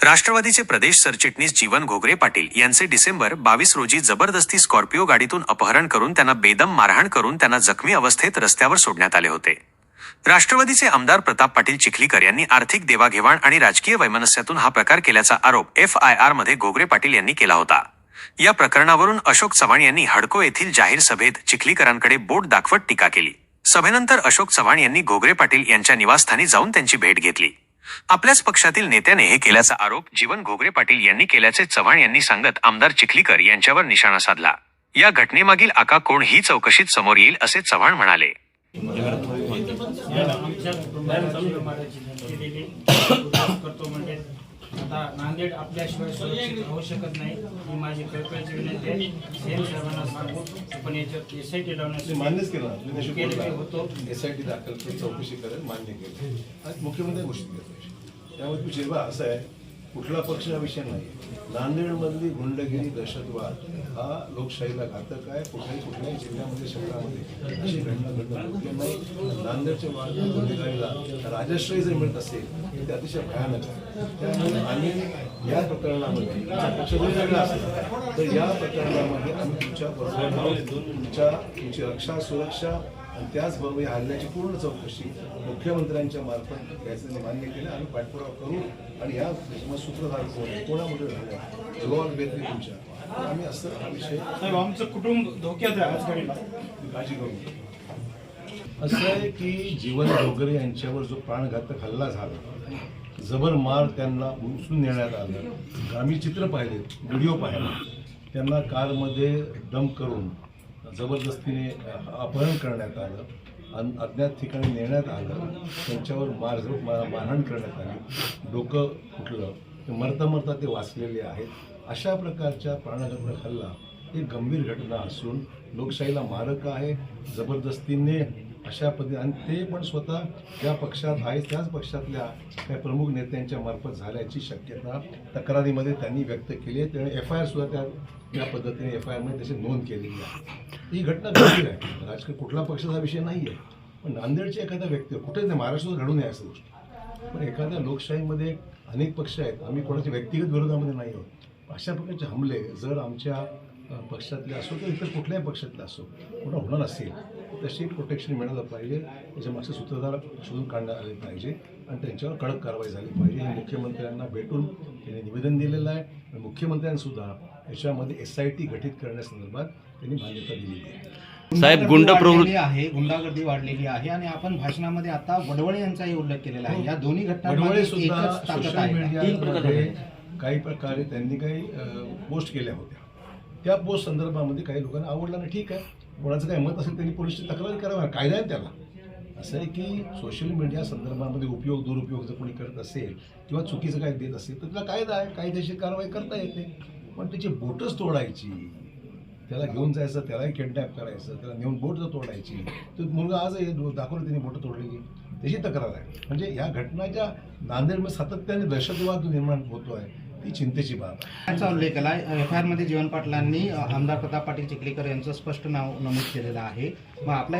राष्ट्रवादीचे प्रदेश सरचिटणीस जीवन घोगरे पाटील यांचे डिसेंबर बावीस रोजी जबरदस्ती स्कॉर्पिओ गाडीतून अपहरण करून त्यांना बेदम मारहाण करून त्यांना जखमी अवस्थेत रस्त्यावर सोडण्यात आले होते. राष्ट्रवादीचे आमदार प्रताप पाटील चिखलीकर यांनी आर्थिक देवाघेवाण आणि राजकीय वैमनस्यातून हा प्रकार केल्याचा आरोप एफ आय आरमध्ये घोगरे पाटील यांनी केला होता. या प्रकरणावरून अशोक चव्हाण यांनी हडको येथील जाहीर सभेत चिखलीकरांकडे बोट दाखवत टीका केली. सभेनंतर अशोक चव्हाण यांनी घोगरे पाटील यांच्या निवासस्थानी जाऊन त्यांची भेट घेतली. आपल्याच पक्षातील नेत्याने हे केल्याचा आरोप जीवन घोगरे पाटील यांनी केल्याचे चव्हाण यांनी सांगत आमदार चिखलीकर यांच्यावर निशाणा साधला. या घटनेमागील आका कोण ही चौकशीत समोर येईल असे चव्हाण म्हणाले आमच्या कुटुंबाला केलेली करतो म्हणजे आता नांदेड आपल्याशिवाय सुरक्षित राहू शकत नाही. ही माझी कळकळीची विनंती आहे. सीएम साहेबांना सांगू आपण याच्यात एस आय टी लावण्यासाठी मान्यच केलं. होतो एस आय टी दाखल चौकशी करेल मान्य केलं. आज मुख्यमंत्री घोषित केलं त्यामुळे तू जेव्हा असं आहे कुठला पक्ष हा विषय नाही नांदेडमधली गुंडगिरी दहशतवाद हा लोकशाहीला घातक आहे कुठल्याही कुठल्याही जिल्ह्यामध्ये शहरामध्ये अशी घटना घडणं नाही. नांदेडच्या वाद गुन्हेगारीला राजश्रय जर मिळत असेल तर ते अतिशय भयानक आहे. त्यामुळे आम्ही या प्रकरणामध्ये पक्ष जरी असेल तर या प्रकरणामध्ये आम्ही तुमच्या बरोबर तुमच्या तुमची रक्षा सुरक्षा आणि त्याचबरोबर या हल्ल्याची पूर्ण चौकशी मुख्यमंत्र्यांच्या मार्फत घ्यायचं मान्य केलं. आम्ही पाठपुरावा करू आणि या सूत्रधार कोण आहे, कोणामुळे झालं जबाबदारी तुमच्या. तर आम्ही असं हा विषय साहेब आमचं कुटुंब धोक्यात आहे आज घडीला. काळजी करू. असं आहे की जीवन डोगरे यांच्यावर जो प्राणघातक हल्ला झाला जबर मार त्यांना उचलून नेण्यात आलं. आम्ही चित्र पाहिले व्हिडिओ पाहिले. त्यांना कारमध्ये दम करून जबरदस्तीने अपहरण करण्यात आलं अन अज्ञात ठिकाणी नेण्यात आलं. त्यांच्यावर मार मारहाण करण्यात आली. डोकं फुटलं. ते मरता मरता ते वाचलेले आहेत. अशा प्रकारच्या प्राणघातक हल्ला ही गंभीर घटना असून लोकशाहीला मारक आहे. जबरदस्तीने अशा पद्धती आणि ते पण स्वतः ज्या पक्षात आहे त्याच पक्षातल्या काही प्रमुख नेत्यांच्या मार्फत झाल्याची शक्यता तक्रारीमध्ये त्यांनी व्यक्त केली आहे. त्याने एफ आय आर सुद्धा त्या त्या पद्धतीने एफ आय आरमध्ये त्याची नोंद केलेली आहे. ही घटना गंभीर आहे राजकीय कुठला पक्षाचा विषय नाही आहे पण नांदेडची एखादा व्यक्ती कुठेच नाही महाराष्ट्रात घडू नये असं गोष्ट. पण एखाद्या लोकशाहीमध्ये अनेक पक्ष आहेत. आम्ही कोणाच्या व्यक्तिगत विरोधामध्ये नाही आहोत. अशा प्रकारचे हमले जर आमच्या पक्षातले असो किंवा इतर कुठल्याही पक्षातले असो कुठं होणार असेल तशी प्रोटेक्शन मिळालं पाहिजे. त्याच्या मागचे सूत्रधार शोधून काढण्यात आले पाहिजे. आणि त्यांच्यावर कडक कारवाई झाली पाहिजे. हे मुख्यमंत्र्यांना भेटून त्यांनी निवेदन दिलेलं आहे. आणि मुख्यमंत्र्यांसुद्धा याच्यामध्ये एस आय टी गठीत करण्यासंदर्भात त्यांनी मान्यता दिलेली आहे साहेब, गुंड प्रवृत्ती- आहे गुंडागर्दी वाढलेली आहे आणि आपण भाषणामध्ये आता वडवळे यांचाही उल्लेख केलेला आहे. या दोन्ही वडवळे घटनांमध्ये सुद्धा एकच ताकद सोशल आहे का? मीडियामध्ये काही प्रकारे त्यांनी काही पोस्ट केल्या होत्या. त्या पोस्ट संदर्भामध्ये काही लोकांना आवडलं नाही. ठीक आहे. कोणाचं काही मत असेल त्यांनी पोलिसची तक्रार करावा. कायदा आहे त्याला. असं आहे की सोशल मीडिया संदर्भामध्ये उपयोग दुरुपयोग जर कोणी करत असेल किंवा चुकीचं काही देत असेल तर त्याला कायदा आहे. कायदेशीर कारवाई करता येते. पण त्याची बोटच तोडायची. त्याला घेऊन जायचं त्यालाही किडनॅप करायचं त्याला नेऊन बोट जर तोडायची. तर मुलगा आजही दाखवलं त्यांनी बोटं तोडलेली. त्याची तक्रार आहे. म्हणजे या घटनाच्या नांदेडमध्ये सातत्याने दहशतवाद निर्माण होतो आहे ती चिंतेची बाब आहे. यांचा उल्लेख केला एफ आय आरमध्ये जीवन पाटलांनी आमदार प्रताप पाटील चिखलीकर यांचं स्पष्ट नाव नमूद केलेलं आहे. मग आपला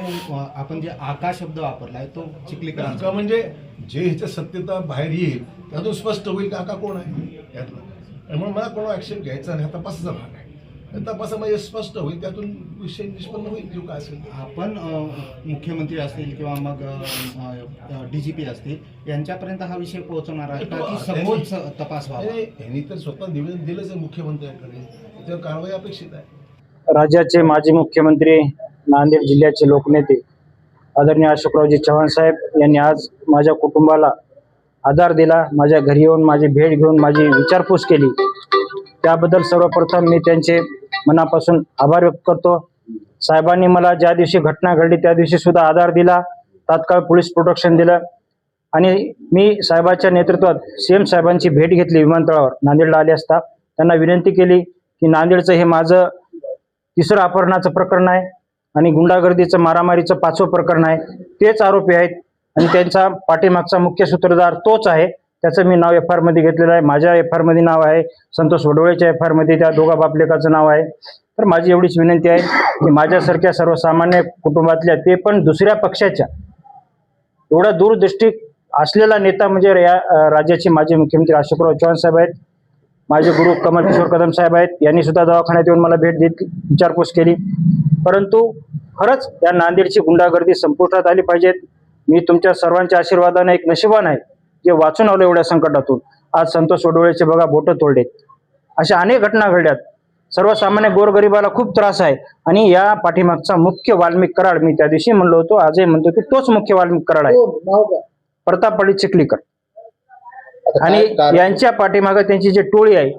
आपण जे आका शब्द वापरलाय तो का चिखलीकरांचा म्हणजे जे ह्याच्या सत्यता बाहेर येईल त्यातून स्पष्ट होईल का? कोण आहे? यातलं. म्हणून मला कोणा ऍक्शन घ्यायचा नाही हा तपासाचा भाग आहे. तपासामध्ये स्पष्ट होईल त्यातून विषय निष्पन्न होईल जो काय असेल. आपण मुख्यमंत्री असतील किंवा मग डीजीपी असतील यांच्यापर्यंत हा विषय पोहोचवणार आहे का? की सखोल स- तपास व्हावा? नाही, यांनी तर स्वतः निवेदन दिलंच आहे मुख्यमंत्र्यांकडे. त्यावर कारवाई अपेक्षित आहे. राज्याचे माजी मुख्यमंत्री नांदेड जिल्ह्याचे लोकनेते आदरणीय अशोकरावजी चव्हाण साहेब यांनी आज माझ्या कुटुंबाला आधार दिला माझ्या घरी येऊन माझी भेट घेऊन माझी विचारपूस केली. त्याबद्दल सर्वप्रथम मी त्यांचे मनापासून आभार व्यक्त करतो. साहेबांनी मला ज्या दिवशी घटना घडली त्या दिवशी सुद्धा आधार दिला तात्काळ पोलीस प्रोटेक्शन दिलं आणि मी साहेबाच्या नेतृत्वात सी एम साहेबांची भेट घेतली विमानतळावर. नांदेडला आले असता त्यांना विनंती केली की नांदेडचं हे माझं तिसरं अपहरणाचं प्रकरण आहे आणि गुंडागर्दीचं मारामारीचं पाचवं प्रकरण आहे. तेच आरोपी आहेत आणि त्यांचा पाठीमागचा मुख्य सूत्रधार तोच आहे. त्याचं मी नाव एफमध्ये घेतलेलं आहे. माझ्या एफमध्ये नाव आहे. संतोष वडोळेच्या एफमध्ये त्या दोघा बापलेकाचं नाव आहे. तर माझी एवढीच विनंती आहे की माझ्यासारख्या सर्वसामान्य कुटुंबातल्या ते पण दुसऱ्या पक्षाच्या एवढा दूरदृष्टी असलेला नेता म्हणजे या राज्याचे माजी मुख्यमंत्री अशोकराव चव्हाण साहेब आहेत. माझे गुरु कमल किशोर कदम साहेब आहेत. यांनी सुद्धा दवाखान्यात येऊन मला भेट देत विचारपूस केली. परंतु खरंच या नांदेडची गुंडागर्दी संपुष्टात आली पाहिजेत. मी तुमच्या सर्वांच्या आशीर्वादाने एक नशिबान आहे. जे वाचून आलो एवढ्या संकटातून. आज संतोष वडोळेचे बघा बोटं तोडलेत अशा अनेक घटना घडल्यात. सर्वसामान्य गोरगरिबाला खूप त्रास आहे. आणि या पाठीमागचा मुख्य वाल्मिक कराड मी त्या दिवशी म्हणलो होतो आजही म्हणतो की तोच मुख्य वाल्मिक कराड आहे. प्रताप पडी चिखलीकर. आणि यांच्या पाठीमागे त्यांची जी टोळी आहे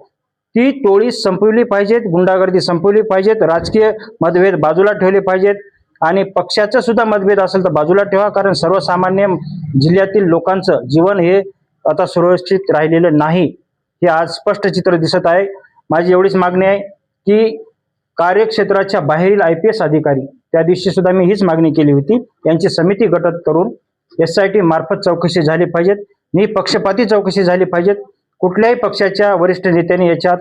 ती टोळी संपवली पाहिजेत गुंडागर्दी संपवली पाहिजेत राजकीय मतभेद बाजूला ठेवले पाहिजेत. आणि पक्षाचं सुद्धा मतभेद असेल तर बाजूला ठेवा कारण सर्वसामान्य जिल्ह्यातील लोकांचं जीवन हे आता सुरक्षित राहिलेलं नाही हे आज स्पष्ट चित्र दिसत आहे. माझी एवढीच मागणी आहे की कार्यक्षेत्राच्या बाहेरील आय पी एस अधिकारी त्या दिवशी सुद्धा मी हीच मागणी केली होती. यांची समिती गटत करून एस आय टी मार्फत चौकशी झाली पाहिजेत. निपक्षपाती चौकशी झाली पाहिजेत. कुठल्याही पक्षाच्या वरिष्ठ नेत्यांनी याच्यात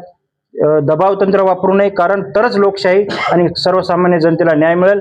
दबाव तंत्र वापरू नये कारण तरच लोकशाही आणि सर्वसामान्य जनतेला न्याय मिळेल.